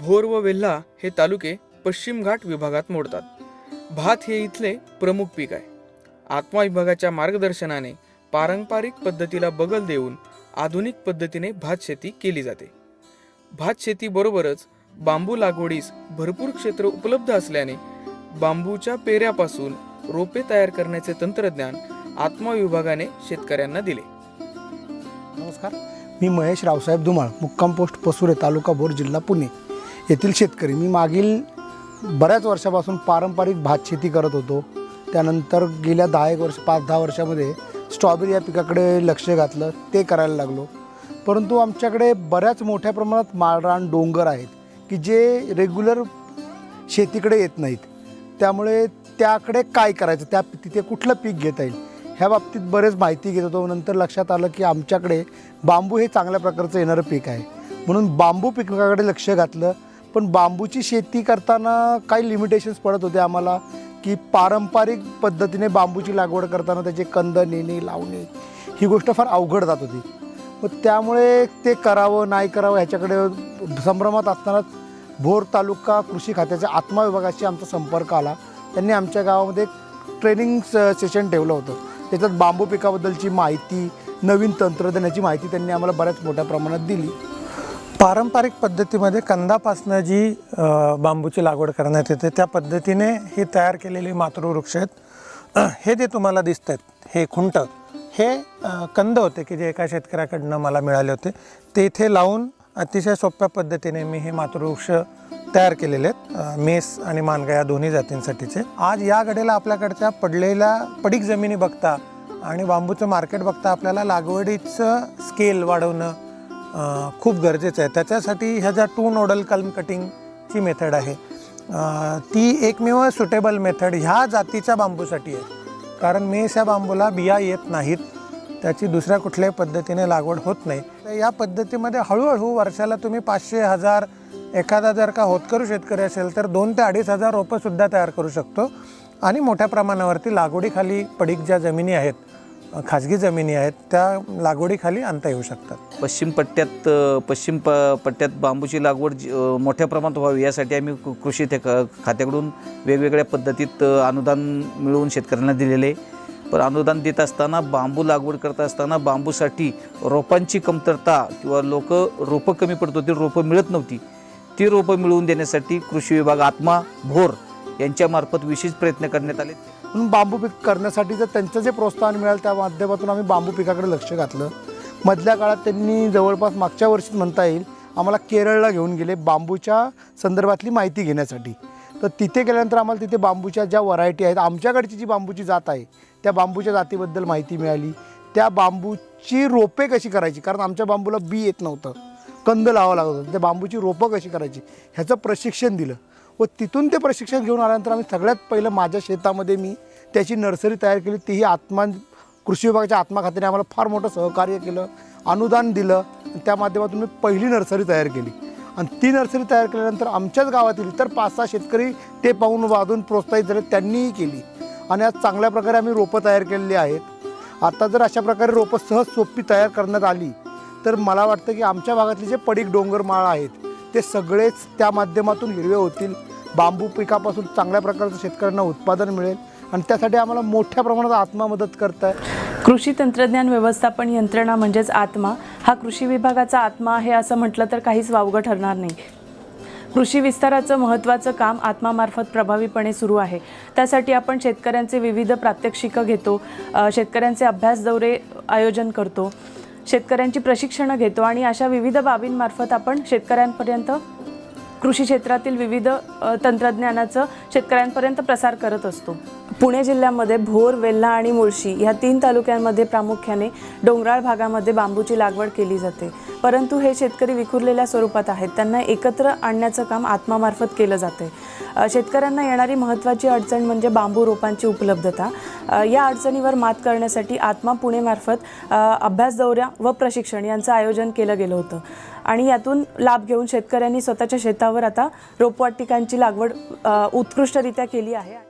भोर व वेल्हा हे तालुके पश्चिम घाट विभागात मोडतात. भात हे इथले प्रमुख पीक आहे. आत्मा विभागाच्या मार्गदर्शनाने पारंपरिक पद्धतीला बगल देऊन आधुनिक पद्धतीने भात शेती केली जाते. भात शेतीबरोबरच बांबू लागवडीस भरपूर क्षेत्र उपलब्ध असल्याने बांबूच्या पेऱ्यापासून रोपे तयार करण्याचे तंत्रज्ञान आत्मा विभागाने शेतकऱ्यांना दिले. नमस्कार. मी महेश रावसाहेब धुमाळ मुक्काम पोस्ट पसुरे तालुका भोर जिल्हा पुणे. येथील शेतकरी. मी मागील बऱ्याच वर्षापासून पारंपरिक भात शेती करत होतो. त्यानंतर गेल्या दहा एक वर्ष पाच दहा वर्षामध्ये स्ट्रॉबेरी या पिकाकडे लक्ष घातलं ते करायला लागलो. परंतु आमच्याकडे बऱ्याच मोठ्या प्रमाणात माळरान डोंगर आहेत की जे रेग्युलर शेतीकडे येत नाहीत. त्यामुळे त्याकडे काय करायचं? त्या तिथे कुठलं पीक घेता येईल? ह्या बाबतीत बरेच माहिती घेत होतो. नंतर लक्षात आलं की आमच्याकडे बांबू हे चांगल्या प्रकारचं येणारं पीक आहे. म्हणून बांबू पिकाकडे लक्ष घातलं. पण बांबूची शेती करताना काही लिमिटेशन्स पडत होते आम्हाला की पारंपरिक पद्धतीने बांबूची लागवड करताना त्याचे कंद नेणे लावणे ही गोष्ट फार अवघड जात होती. मग त्यामुळे ते करावं नाही करावं ह्याच्याकडे संभ्रमात असतानाच भोर तालुका कृषी खात्याच्या आत्मा विभागाशी आमचा संपर्क आला. त्यांनी आमच्या गावामध्ये एक ट्रेनिंग स- सेशन ठेवलं होतं. त्याच्यात बांबू पिकाबद्दलची माहिती नवीन तंत्रज्ञानाची माहिती त्यांनी आम्हाला बऱ्याच मोठ्या प्रमाणात दिली. पारंपरिक पद्धतीमध्ये कंदापासनं जी बांबूची लागवड करण्यात येते त्या पद्धतीने ही तयार केलेली मातृवृक्ष आहेत. हे जे तुम्हाला दिसत आहेत हे खुंट हे कंद होते की जे एका शेतकऱ्याकडनं मला मिळाले होते ते इथे लावून अतिशय सोप्या पद्धतीने मी हे मातृवृक्ष तयार केलेले आहेत. मेस आणि मानगा या दोन्ही जातींसाठीचे. आज या गडेला आपल्याकडच्या पडलेल्या पडीक जमिनी बघता आणि बांबूचं मार्केट बघता आपल्याला लागवडीचं स्केल वाढवणं खूप गरजेचं आहे. त्याच्यासाठी ह्या ज्या टू नोडल कल्म कटिंगची मेथड आहे ती एकमेव सुटेबल मेथड ह्या जातीच्या बांबूसाठी आहे. कारण मेस या बांबूला बिया येत नाहीत. त्याची दुसऱ्या कुठल्याही पद्धतीने लागवड होत नाही. तर या पद्धतीमध्ये हळूहळू वर्षाला तुम्ही पाचशे हजार एखादा जर का होतकरू शेतकरी असेल तर दोन ते अडीच हजार रोपंसुद्धा तयार करू शकतो. आणि मोठ्या प्रमाणावरती लागवडीखाली पडीक ज्या जमिनी आहेत खाजगी जमिनी आहेत त्या लागवडीखाली आणता येऊ शकतात. पश्चिम पट्ट्यात पश्चिम प पट्ट्यात बांबूची लागवड मोठ्या प्रमाणात व्हावी यासाठी आम्ही कृषी ते खात्याकडून वेगवेगळ्या पद्धतीत अनुदान मिळवून शेतकऱ्यांना दिलेले आहे. पण अनुदान देत असताना बांबू लागवड करत असताना बांबूसाठी रोपांची कमतरता किंवा लोक रोपं कमी पडत होती रोपं मिळत नव्हती. ती रोपं मिळवून देण्यासाठी कृषी विभाग आत्मा भोर यांच्यामार्फत विशेष प्रयत्न करण्यात आले. म्हणून बांबू पीक करण्यासाठी जर त्यांचं जे प्रोत्साहन मिळालं त्या माध्यमातून आम्ही बांबू पिकाकडे लक्ष घातलं. मधल्या काळात त्यांनी जवळपास मागच्या वर्षीच म्हणता येईल आम्हाला केरळला घेऊन गेले बांबूच्या संदर्भातली माहिती घेण्यासाठी. तर तिथे गेल्यानंतर आम्हाला तिथे बांबूच्या ज्या व्हरायटी आहेत आमच्याकडची जी बांबूची जात आहे त्या बांबूच्या जातीबद्दल माहिती मिळाली. त्या बांबूची रोपे कशी करायची? कारण आमच्या बांबूला बी येत नव्हतं. कंद लावावं लागत होतं. त्या बांबूची रोपं कशी करायची? ह्याचं प्रशिक्षण दिलं. व तिथून ते प्रशिक्षण घेऊन आल्यानंतर आम्ही सगळ्यात पहिलं माझ्या शेतामध्ये मी त्याची नर्सरी तयार केली. तीही आत्मा कृषी विभागाच्या आत्माखात्याने आम्हाला फार मोठं सहकार्य केलं अनुदान दिलं. आणि त्या माध्यमातून मी पहिली नर्सरी तयार केली. आणि ती नर्सरी तयार केल्यानंतर आमच्याच गावातील इतर पाच सहा शेतकरी ते पाहून वाजून प्रोत्साहित झाले त्यांनीही केली. आणि आज चांगल्या प्रकारे आम्ही रोपं तयार केलेली आहेत. आता जर अशा प्रकारे रोपं सहज सोपी तयार करण्यात आली तर मला वाटतं की आमच्या भागातले जे पडीक डोंगरमाळ आहेत ते सगळेच त्या माध्यमातून हिरवे होतील. बांबू पिकापासून चांगल्या प्रकारचं शेतकऱ्यांना उत्पादन मिळेल आणि त्यासाठी आम्हाला मोठ्या प्रमाणात आत्मा मदत करत आहे कृषी तंत्रज्ञान व्यवस्थापन यंत्रणा म्हणजेच आत्मा हा कृषी विभागाचा आत्मा आहे असं म्हटलं तर काहीच वावगं ठरणार नाही. कृषी विस्ताराचं महत्त्वाचं काम आत्मामार्फत प्रभावीपणे सुरू आहे. त्यासाठी आपण शेतकऱ्यांचे विविध प्रात्यक्षिकं घेतो शेतकऱ्यांचे अभ्यास दौरे आयोजन करतो शेतकऱ्यांची प्रशिक्षणं घेतो आणि अशा विविध बाबींमार्फत आपण शेतकऱ्यांपर्यंत कृषी क्षेत्रातील विविध तंत्रज्ञानाचं शेतकऱ्यांपर्यंत प्रसार करत असतो. पुणे जिल्ह्यामध्ये भोर वेल्हा आणि मुळशी ह्या तीन तालुक्यांमध्ये प्रामुख्याने डोंगराळ भागामध्ये बांबूची लागवड केली जाते. परंतु हे शेतकरी विखुरलेल्या स्वरूपात आहेत. त्यांना एकत्र आणण्याचं काम आत्मामार्फत केलं जाते आहे शेतकऱ्यांना येणारी महत्त्वाची अडचण म्हणजे बांबू रोपांची उपलब्धता. या अडचणीवर मात करण्यासाठी आत्मा पुणेमार्फत अभ्यास दौऱ्या व प्रशिक्षण यांचं आयोजन केलं गेलं होतं. आणि यातून लाभ घेऊन शेतकऱ्यांनी स्वतःच्या शेतावर आता रोपवाटिकांची लागवड उत्कृष्टरित्या केली आहे.